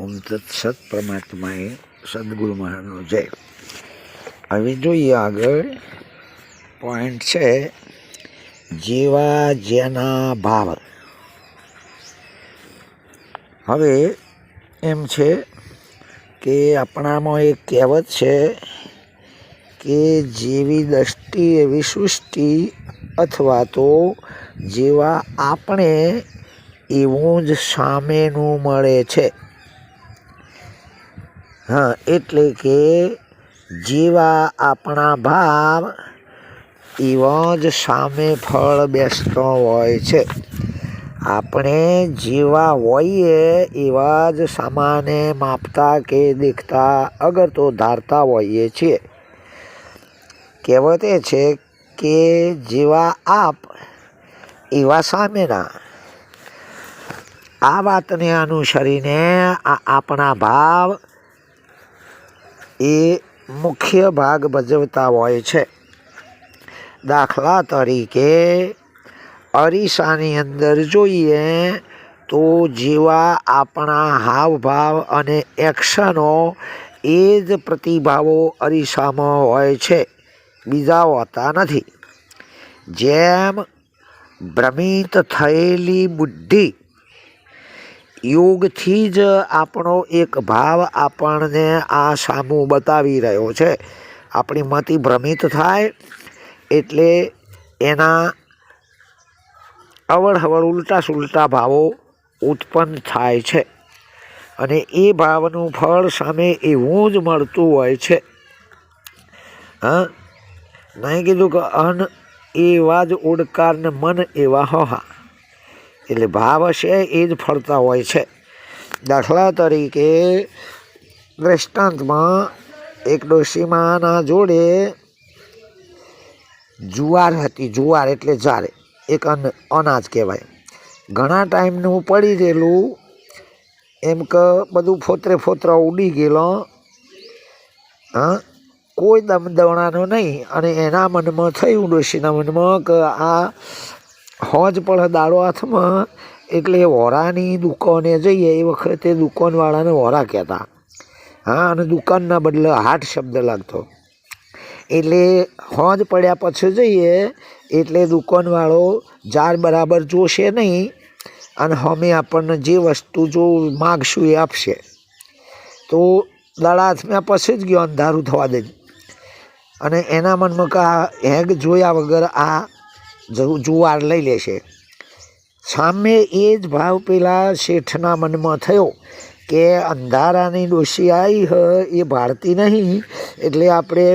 ઓમ તત્સત પરમાત્માએ સદગુરુ મહારાજનો જય. હવે જોઈએ આગળ પોઈન્ટ છે, જેવા જેના ભાવ. હવે એમ છે કે આપણામાં એક કહેવત છે કે જેવી દ્રષ્ટિ એવી સૃષ્ટિ અથવા તો જેવા આપણે, એવું જ સામેનું મળે છે. હા, એટલે કે જેવા આપણા ભાવ, એવા જ સામે ફળ બેસતો હોય છે. આપણે જેવા હોઈએ, એવા જ સામાને માપતા કે દેખતા અગર તો ધારતા હોઈએ છીએ. કહેવત એ છે કે જેવા આપ, એવા સામેના. આ વાતને અનુસરીને આ આપણા ભાવ એ મુખ્ય ભાગ ભજવતા હોય છે. દાખલા તરીકે, અરીસાની અંદર જોઈએ તો જેવા આપણા હાવભાવ અને એક્શનો એ જ પ્રતિભાવો અરીસામાં હોય છે. બીજા હોતા નથી. જેમ ભ્રમિત થયેલી બુદ્ધિ યોગથી જ આપણો એક ભાવ આપણને આ સામું બતાવી રહ્યો છે. આપણી મતિ ભ્રમિત થાય એટલે એના અવળહવળ ઉલટા સુલટા ભાવો ઉત્પન્ન થાય છે. અને એ ભાવનું ફળ સામે એવું જ મળતું હોય છે. હા? નહીં કીધું કે અન એવા જ ઓડકાર ને મન એવા હોહા. એટલે ભાવ હશે એ જ ફરતા હોય છે. દાખલા તરીકે દ્રષ્ટાંતમાં એક ડોશીમાના જોડે જુવાર હતી, જુવાર એટલે જારે, એક અન, અનાજ કહેવાય. ઘણા ટાઈમનું પડી રહેલું એમ કે બધું ફોતરે ફોતરા ઉડી ગયેલો હા કોઈ દમ દવણાનો નહીં અને એના મનમાં થયું, ડોશીના મનમાં કે આ હોજ પડે દાડો હાથમાં. એટલે વોરાની દુકાને જઈએ, એ વખતે દુકાનવાળાને વોરા કહેતા. હા, અને દુકાનના બદલે હાટ શબ્દ લાગતો. એટલે હોજ પડ્યા પછી જઈએ, એટલે દુકાનવાળો જાર બરાબર જોશે નહીં, અને અમે આપણને જે વસ્તુ જો માગશું એ આપશે. તો દાડા હાથમાં પછી જ ગયો, અંધારું થવા દે. અને એના મનમાં કે આ હેગ જોયા વગર આ જુવાર લઈ લેશે સામે એ જ ભાવ પેલા શેઠના મનમાં થયો કે અંધારાની ડોશી આવી હ, એ ભારતી નહીં. એટલે આપણે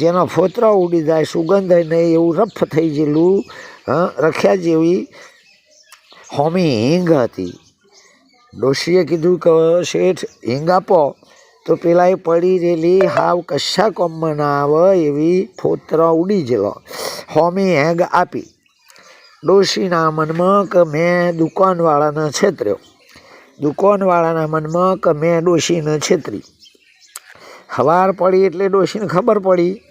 જેનો ફોતરા ઉડી જાય, સુગંધ નહીં એવું રફ થઈ ગયેલું રખ્યા જેવી હોમી હિંગ હતી. ડોશીએ કીધું કે, શેઠ, હિંગ આપો. તો પેલા એ પડી રહેલી હાવ કશા કોમમાં ના આવે એવી ફોતરા ઉડી ગયેલો હોમી હેગ આપી. ડોશીના મનમાં કે મેં દુકાનવાળાને છેતર્યો. દુકાનવાળાના મનમાં કે મેં ડોશીને છેતરી. હવાર પડી એટલે ડોશીને ખબર પડી.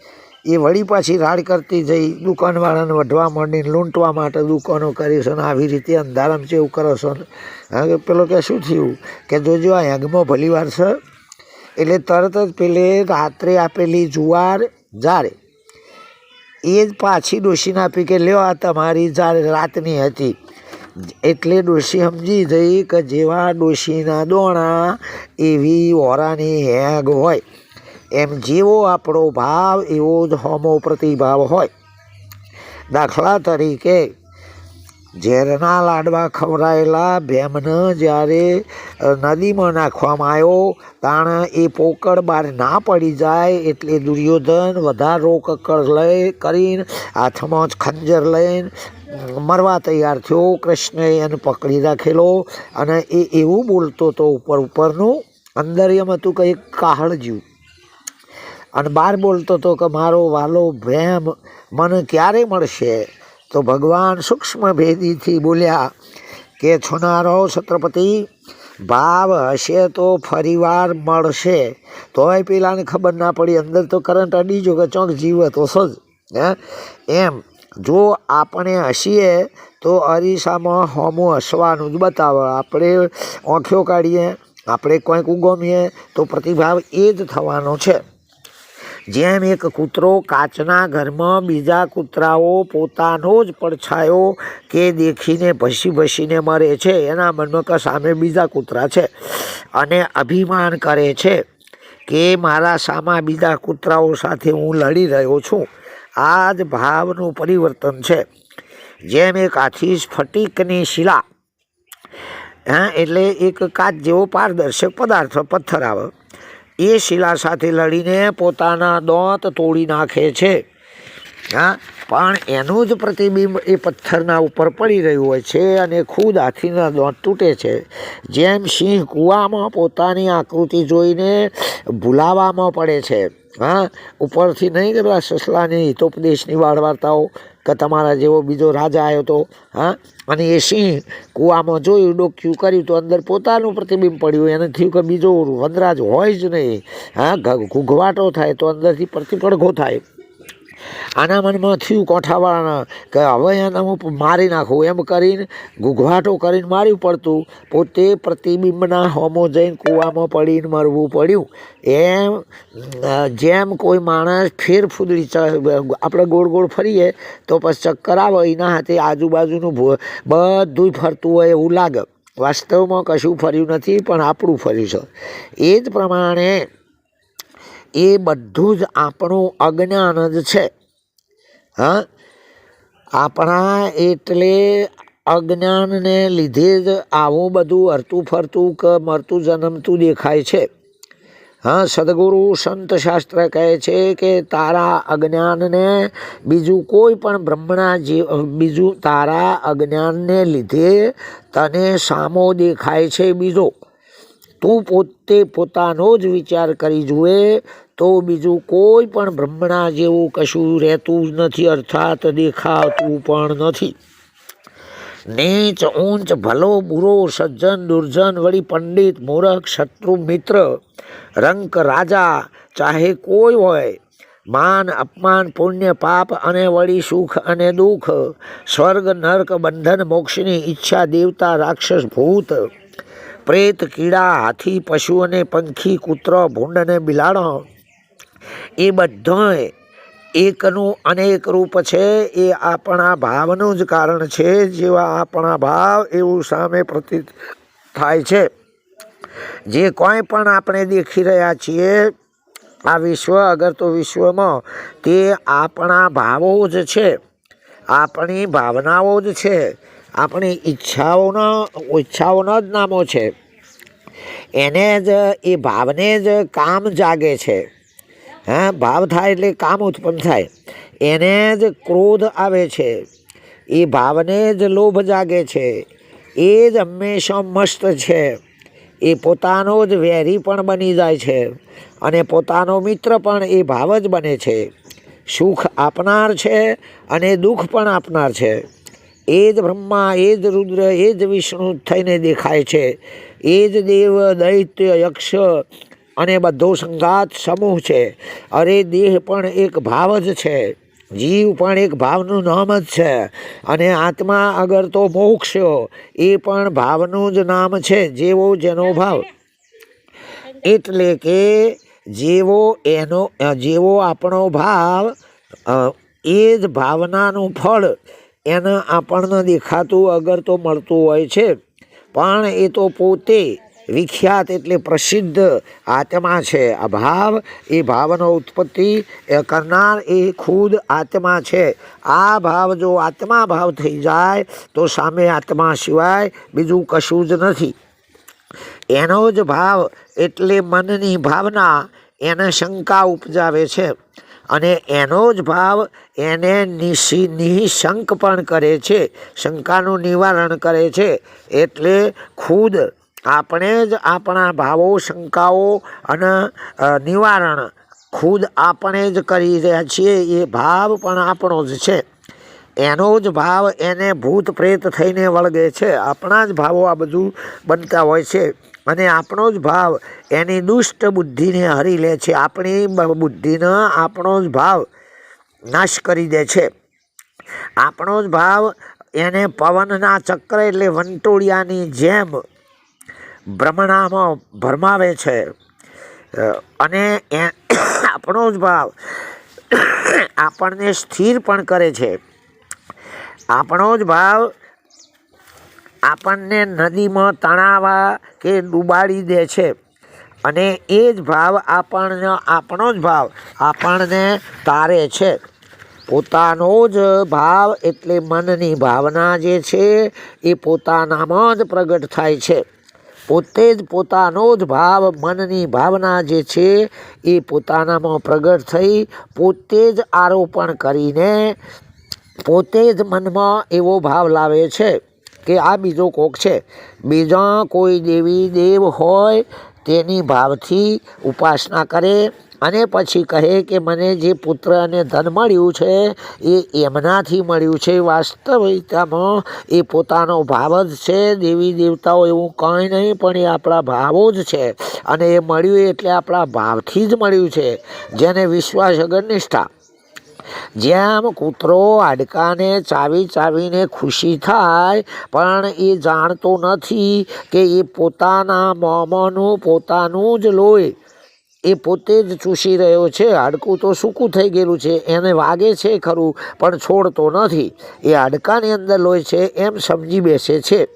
એ વળી પાછી રાડ કરતી જઈ દુકાનવાળાને વઢવા માંડીને લૂંટવા માટે દુકાનો કરીશો ને આવી રીતે અંધારામાં ચેવું કરો છો. ને હવે પેલો કે શું થયું? કે જોજો આ હેગમાં ભલી વાર છે. એટલે તરત જ પેલે રાત્રે આપેલી જુવાર જારે. એ જ પાછી ડોશીને આપી કે, લ્યો, આ તમારી રાતની હતી. એટલે ડોશી સમજી જઈ કે જેવા ડોશીના દોણા એવી ઓરાની હેગ હોય. એમ જેવો આપણો ભાવ, એવો જ હોમો પ્રતિભાવ હોય. દાખલા તરીકે ઝેરના લાડવા ખવડાયેલા ભેમને જ્યારે નદીમાં નાખવામાં આવ્યો, તાણ એ પોકળ બહાર ના પડી જાય એટલે દુર્યોધન વધારો કકડ લઈ, કરીને હાથમાં જ ખંજર લઈને મરવા તૈયાર થયો. કૃષ્ણએ એને પકડી રાખેલો અને એ એવું બોલતો હતો ઉપર ઉપરનું, અંદર એમ હતું કે એક કાહળ જેવું અને બહાર બોલતો હતો કે, મારો વાલો ભેમ મને ક્યારે મળશે? તો ભગવાન સૂક્ષ્મ ભેદીથી બોલ્યા કે છોનારો છત્રપતિ, ભાવ હશે તો ફરીવાર મળશે. તોય પેલાને ખબર ના પડી, અંદર તો કરંટ અડી જો કે ચોંક જીવત તો સજ હે? એમ, જો આપણે હસીએ તો અરીસામાં હોમો હસવાનું જ બતાવે. આપણે ઓંખ્યો કાઢીએ, આપણે કંઈક ઉગમીએ તો પ્રતિભાવ એ જ થવાનો છે. જેમ એક કૂતરો કાચના ઘરમાં બીજા કૂતરાઓ પોતાનો જ પડછાયો કે દેખીને ભસી ભસીને મરે છે. એના મનમાં સામે બીજા કૂતરા છે અને અભિમાન કરે છે કે મારા સામા બીજા કૂતરાઓ સાથે હું લડી રહ્યો છું. આ જ ભાવનું પરિવર્તન છે. જેમ એક આથી સ્ફટિકની શિલા, હા, એટલે એક કાચ જેવો પારદર્શક પદાર્થ, પથ્થર આવે. એ શિલા સાથે લડીને પોતાના દોંત તોડી નાખે છે. હા, પણ એનું જ પ્રતિબિંબ એ પથ્થરના ઉપર પડી રહ્યું હોય છે અને ખુદ હાથીના દોંત તૂટે છે. જેમ સિંહ કૂવામાં પોતાની આકૃતિ જોઈને ભૂલાવામાં પડે છે. હા? ઉપરથી નહીં કે પેલા સસલાની હિતોપદેશની વાળ વાર્તાઓ, કે તમારા જેવો બીજો રાજા આવ્યો તો, હા? અને એ સિંહ કૂવામાં જોયું ડોક્યું કર્યું તો અંદર પોતાનું પ્રતિબિંબ પડ્યું. એને થયું કે બીજો વનરાજ હોય જ નહીં. હા? ઘૂઘવાટો થાય તો અંદરથી પ્રતિપડઘો થાય આના મનમાં થયું કોઠાવાળાના કે હવે એને હું મારી નાખું એમ કરીને ઘૂઘવાટો કરીને માર્યું પડતું. પોતે પ્રતિબિંબના હોમો જઈને કૂવામાં પડીને મરવું પડ્યું. એમ જેમ કોઈ માણસ ફેરફૂદડી આપણે ગોળ ગોળ ફરીએ તો પછી ચક્કર આવે, એના હાથે આજુબાજુનું બધું ફરતું હોય એવું લાગે. વાસ્તવમાં કશું ફર્યું નથી, પણ આપણું ફર્યું છે. એ જ પ્રમાણે એ બધું જ આપણું અજ્ઞાન જ છે. હા? આપણા એટલે અજ્ઞાનને લીધે જ આવું બધું હરતું ફરતું કે મરતું જન્મતું દેખાય છે. હા, સદગુરુ સંત શાસ્ત્ર કહે છે કે તારા અજ્ઞાનને બીજું કોઈ પણ બ્રહ્મણા જીવ, બીજું તારા અજ્ઞાનને લીધે તને સામો દેખાય છે બીજો. તું પોતે પોતાનો જ વિચાર કરી જુએ, તો બીજું કોઈ પણ બ્રહ્મણા જેવું કશું રહેતું જ નથી, અર્થાત દેખાતું પણ નથી. નીચ ઊંચ ભલો બુરો સજ્જન દુર્જન વળી પંડિત મૂરખ શત્રુ મિત્ર રંક રાજા ચાહે કોઈ હોય, માન અપમાન પુણ્ય પાપ અને વળી સુખ અને દુઃખ, સ્વર્ગ નર્ક બંધન મોક્ષની ઈચ્છા દેવતા રાક્ષસ ભૂત પ્રેત કીડા, હાથી, પશુ અને પંખી, કૂતરો, ભૂંડ અને બિલાડો. એ બધાય એકનું અનેક રૂપ છે. એ આપણા ભાવનું જ કારણ છે. જેવા આપણા ભાવ એવું સામે પ્રતીત થાય છે. જે કોઈ પણ આપણે દેખી રહ્યા છીએ, આ વિશ્વ, અગર તો વિશ્વમાં, તે આપણા ભાવો જ છે. આપણી ભાવનાઓ જ છે. આપણી ઈચ્છાઓના ઈચ્છાઓના જ નામો છે. એને જ, એ ભાવને જ કામ જાગે છે. હા, ભાવ થાય એટલે કામ ઉત્પન્ન થાય. એને જ ક્રોધ આવે છે. એ ભાવને જ લોભ જાગે છે. એ જ હંમેશા મસ્ત છે. એ પોતાનો જ વેરી પણ બની જાય છે. અને પોતાનો મિત્ર પણ એ ભાવ જ બને છે. સુખ આપનાર છે અને દુઃખ પણ આપનાર છે. એ જ બ્રહ્મા એ જ રુદ્ર એ જ વિષ્ણુ થઈને દેખાય છે. એ જ દેવ, દૈત્ય, યક્ષ અને બધો સંઘાત સમૂહ છે. અરે દેહ પણ એક ભાવ જ છે. જીવ પણ એક ભાવનું નામ જ છે. અને આત્મા અગર તો મોક્ષ, એ પણ ભાવનું જ નામ છે, જેવો જેનો ભાવ. એટલે કે જેવો એનો, જેવો આપણો ભાવ એ જ ભાવનાનું ફળ એને આપણને દેખાતું અગર તો મળતું હોય છે. પણ એ તો પોતે વિખ્યાત એટલે પ્રસિદ્ધ આત્મા છે. આ ભાવ, એ ભાવનો ઉત્પત્તિ કરનાર એ ખુદ આત્મા છે. આ ભાવ જો આત્મા ભાવ થઈ જાય તો સામે આત્મા સિવાય બીજું કશું જ નથી. એનો જ ભાવ એટલે મનની ભાવના એને શંકા ઉપજાવે છે. અને એનો જ ભાવ એને નિશી નિઃશંક પણ કરે છે. શંકાનું નિવારણ કરે છે. એટલે ખુદ આપણે જ આપણા ભાવો, શંકાઓ અને નિવારણ ખુદ આપણે જ કરી રહ્યા છીએ. એ ભાવ પણ આપણો જ છે. એનો જ ભાવ એને ભૂત પ્રેત થઈને વળગે છે. આપણા જ ભાવો આ બધું બનતા હોય છે. અને આપણો જ ભાવ એની દુષ્ટ બુદ્ધિને હરી લે છે. આપણી બુદ્ધિનો આપણો જ ભાવ નાશ કરી દે છે. આપણો જ ભાવ એને પવનના ચક્ર એટલે વંટોળિયાની જેમ ભ્રમણામાં ભરમાવે છે. અને એ આપણો જ ભાવ આપણને સ્થિર પણ કરે છે. આપણો જ ભાવ આપણને નદીમાં તણાવા કે ડૂબાડી દે છે. અને એ જ ભાવ આપણને, આપણો જ ભાવ આપણને તારે છે. પોતાનો જ ભાવ એટલે મનની ભાવના જે છે, એ પોતાનામાં જ પ્રગટ થાય છે. પોતે જ પોતાનો જ ભાવ, મનની ભાવના જે છે, એ પોતાનામાં પ્રગટ થઈ પોતે જ આરોપણ કરીને પોતે જ મનમાં એવો ભાવ લાવે છે. કે આ બીજો કોક છે. બીજા કોઈ દેવી દેવ હોય તેની ભાવથી ઉપાસના કરે અને પછી કહે કે મને જે પુત્ર અને ધન મળ્યું છે એ એમનાથી મળ્યું છે. વાસ્તવિકતામાં એ પોતાનો ભાવ જ છે. દેવી દેવતાઓ એવું કંઈ નહીં, પણ એ આપણા ભાવો જ છે. અને એ મળ્યું એટલે આપણા ભાવથી જ મળ્યું છે. જેને વિશ્વાસ અગર નિષ્ઠા જેમ કૂતરો હાડકાને ચાવી ચાવીને ખુશી થાય, પણ એ જાણતો નથી કે એ પોતાના મોંમાંનું પોતાનું જ લોહી. એ પોતે જ ચૂસી રહ્યો છે. હાડકું તો સૂકું થઈ ગયેલું છે. એને વાગે છે ખરું, પણ છોડતો નથી. એ હાડકાની અંદર લોહી છે એમ સમજી બેસે છે.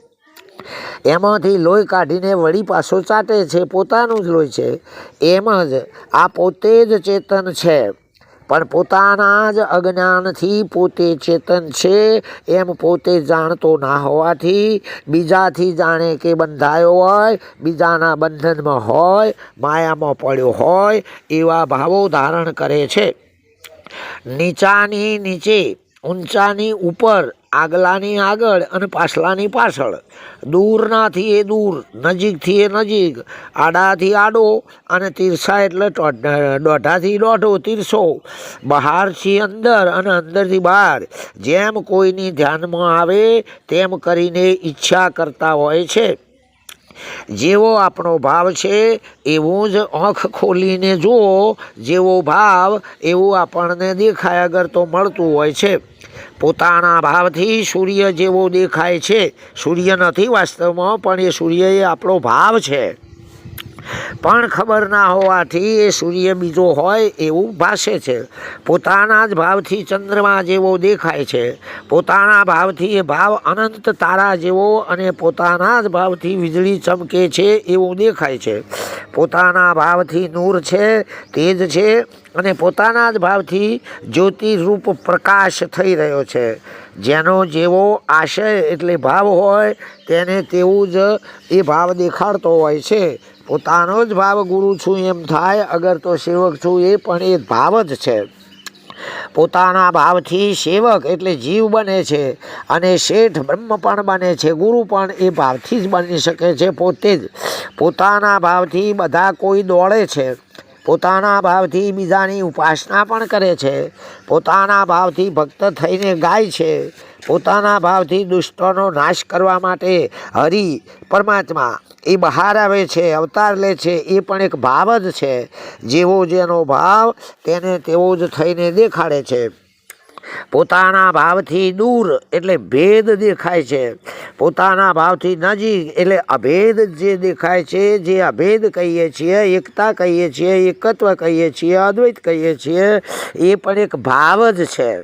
એમાંથી લોહી કાઢીને વળી પાછો ચાટે છે. પોતાનું જ લોહી છે. એમ જ. આ પોતે જ ચેતન છે. પણ પોતાના જ અજ્ઞાનથી પોતે ચેતન છે, એમ પોતે જાણતો ના હોવાથી, બીજાથી જાણે કે બંધાયો હોય, બીજાના બંધનમાં હોય, માયામાં પડ્યો હોય, એવા ભાવો ધારણ કરે છે. નીચાની નીચે, ઊંચાની ઉપર આગલાની આગળ અને પાછલાની પાછળ. દૂરનાથી એ દૂર, નજીકથી એ નજીક, આડાથી આડો અને તીરસા એટલે દોઢાથી દોઢો તીરસો. બહારથી અંદર અને અંદરથી બહાર. જેમ કોઈની ધ્યાનમાં આવે તેમ કરીને ઈચ્છા કરતા હોય છે. જેવો આપણો ભાવ છે એવું જ આંખ ખોલીને જુઓ. જેવો ભાવ એવું આપણને દેખાય તો મળતું હોય છે. પોતાના ભાવથી સૂર્ય જેવો દેખાય છે. સૂર્ય નથી વાસ્તવમાં, પણ એ સૂર્ય એ આપણો ભાવ છે. પણ ખબર ના હોવાથી એ સૂર્ય બીજો હોય એવું ભાષે છે. પોતાના જ ભાવથી ચંદ્રમા જેવો દેખાય છે. પોતાના ભાવથી એ ભાવ અનંત તારા જેવો અને પોતાના જ ભાવથી વીજળી ચમકે છે એવું દેખાય છે. પોતાના ભાવથી નૂર છે, તેજ છે અને પોતાના જ ભાવથી જ્યોતિરૂપ પ્રકાશ થઈ રહ્યો છે. જેનો જેવો આશય એટલે ભાવ હોય તેને તેવું જ એ ભાવ દેખાડતો હોય છે. પોતાનો જ ભાવ ગુરુ છું એમ થાય, અગર તો સેવક છું એ પણ એ ભાવ જ છે. પોતાના ભાવથી સેવક એટલે જીવ બને છે અને શેઠ બ્રહ્મ પણ બને છે, ગુરુ પણ એ ભાવથી જ બની શકે છે. પોતે જ પોતાના ભાવથી બધા કોઈ દોડે છે. પોતાના ભાવથી બીજાની ઉપાસના પણ કરે છે. પોતાના ભાવથી ભક્ત થઈને ગાય છે. પોતાના ભાવથી દુષ્ટોનો નાશ કરવા માટે હરિ પરમાત્મા એ બહાર આવે છે, અવતાર લે છે, એ પણ એક ભાવ જ છે. જેવો જેનો ભાવ તેને તેવો જ થઈને દેખાડે છે. પોતાના ભાવથી દૂર એટલે ભેદ દેખાય છે. પોતાના ભાવથી નજીક એટલે અભેદ જે દેખાય છે, જે અભેદ કહીએ છીએ, એકતા કહીએ છીએ, એકત્વ કહીએ છીએ, અદ્વૈત કહીએ છીએ, એ પણ એક ભાવ જ છે.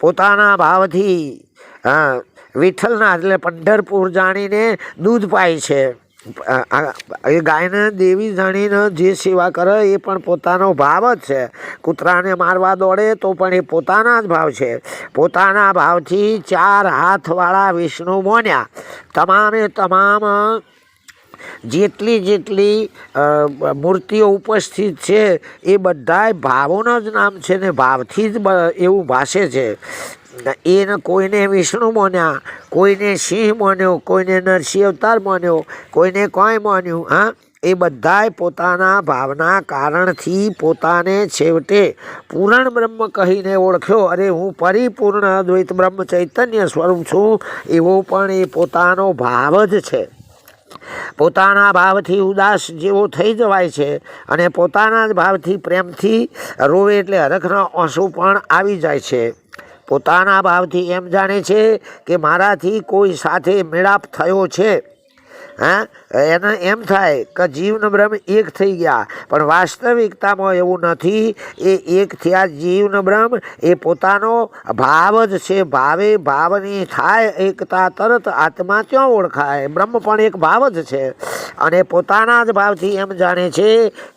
પોતાના ભાવથી, હા, વિઠ્ઠલના એટલે પંઢરપુર જાણીને દૂધ પાય છે. એ ગાયને દેવી જાણીને જે સેવા કરે એ પણ પોતાનો ભાવ જ છે. કૂતરાને મારવા દોડે તો પણ એ પોતાના જ ભાવ છે. પોતાના ભાવથી ચાર હાથવાળા વિષ્ણુ મોન્યા. તમામે તમામ, જેટલી જેટલી મૂર્તિઓ ઉપસ્થિત છે એ બધાય ભાવોના જ નામ છે ને ભાવથી જ એવું ભાષે છે. એને કોઈને વિષ્ણુ માન્યા, કોઈને સિંહ માન્યો, કોઈને નરસિંહ અવતાર માન્યો, કોઈને કોઈ માન્યું, હા? એ બધાએ પોતાના ભાવના કારણથી પોતાને છેવટે પૂરણ બ્રહ્મ કહીને ઓળખ્યો. અરે, હું પરિપૂર્ણ અદ્વૈત બ્રહ્મ ચૈતન્ય સ્વરૂપ છું, એવો પણ એ પોતાનો ભાવ જ છે. પોતાના ભાવથી ઉદાસ જેવો થઈ જવાય છે અને પોતાના જ ભાવથી પ્રેમથી રોવે એટલે હરખના આંસુ પણ આવી જાય છે. પોતાના ભાવથી એમ જાણે છે કે મારાથી કોઈ સાથે મેળાપ થયો છે. હા? એને એમ થાય કે જીવન બ્રહ્મ એક થઈ ગયા, પણ વાસ્તવિકતામાં એવું નથી. એ એક થયા જીવન બ્રહ્મ એ પોતાનો ભાવ જ છે. ભાવે ભાવની થાય એકતા તરત આત્મા ક્યાં ઓળખાય? બ્રહ્મ પણ એક ભાવ જ છે. અને પોતાના જ ભાવથી એમ જાણે છે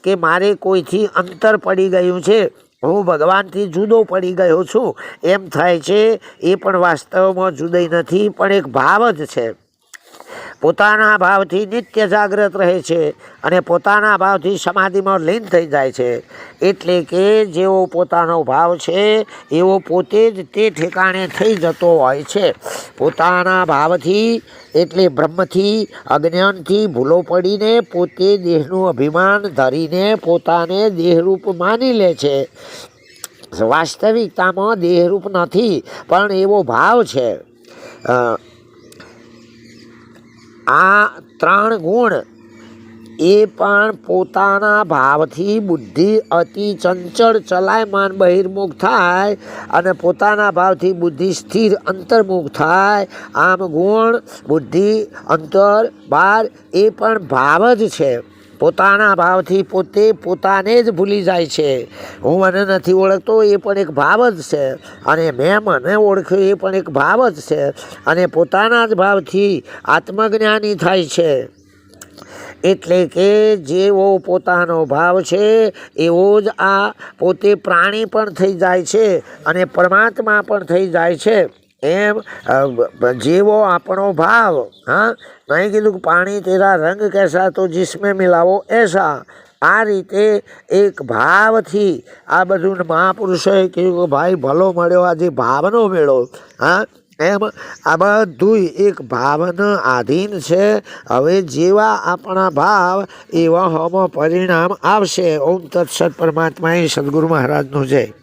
કે મારે કોઈથી અંતર પડી ગયું છે. હું ભગવાનથી જુદો પડી ગયો છું. એમ થાય છે, એ પણ વાસ્તવમાં જુદાઈ નથી, પણ એક ભાવ જ છે. પોતાના ભાવથી નિત્ય જાગ્રત રહે છે અને પોતાના ભાવથી સમાધિમાં લીન થઈ જાય છે. એટલે કે જેવો પોતાનો ભાવ છે, એવો પોતે જ તે ઠેકાણે થઈ જતો હોય છે. પોતાના ભાવથી એટલે બ્રહ્મથી, અજ્ઞાનથી ભૂલો પડીને પોતે દેહનું અભિમાન ધરીને પોતાને દેહરૂપ માની લે છે. વાસ્તવિકતામાં દેહરૂપ નથી, પણ એવો ભાવ છે. આ ત્રણ ગુણ એ પણ પોતાના ભાવથી બુદ્ધિ અતિ ચંચળ, ચલાયમાન, બહિર્મુખ થાય અને પોતાના ભાવથી બુદ્ધિ સ્થિર, અંતર્મુખ થાય. આમ ગુણ, બુદ્ધિ, અંતર, બાર એ પણ ભાવ જ છે. પોતાના ભાવથી પોતે પોતાને જ ભૂલી જાય છે. હું મને નથી ઓળખતો, એ પણ એક ભાવ જ છે. અને મેં મને ઓળખ્યો, એ પણ એક ભાવ જ છે. અને પોતાના જ ભાવથી આત્મજ્ઞાની થાય છે. એટલે કે જેવો પોતાનો ભાવ છે, એવો જ આ પોતે પ્રાણી પણ થઈ જાય છે અને પરમાત્મા પણ થઈ જાય છે. એમ જીવો આપણો ભાવ, હા? નહીં કીધું કે પાણી તેરા રંગ કેસા, તો જિસમે મિલાવો એસા. આ રીતે એક ભાવથી આ બધું મહાપુરુષોએ કહ્યું કે ભાઈ, ભલો મળ્યો, આજે ભાવનો મેળો, હા? એમ, આ બધું એક ભાવના આધીન છે. હવે જેવા આપણા ભાવ, એવા હમ પરિણામ આવશે. ઓમ તત્સત પરમાત્માએ સદગુરુ મહારાજનું જય.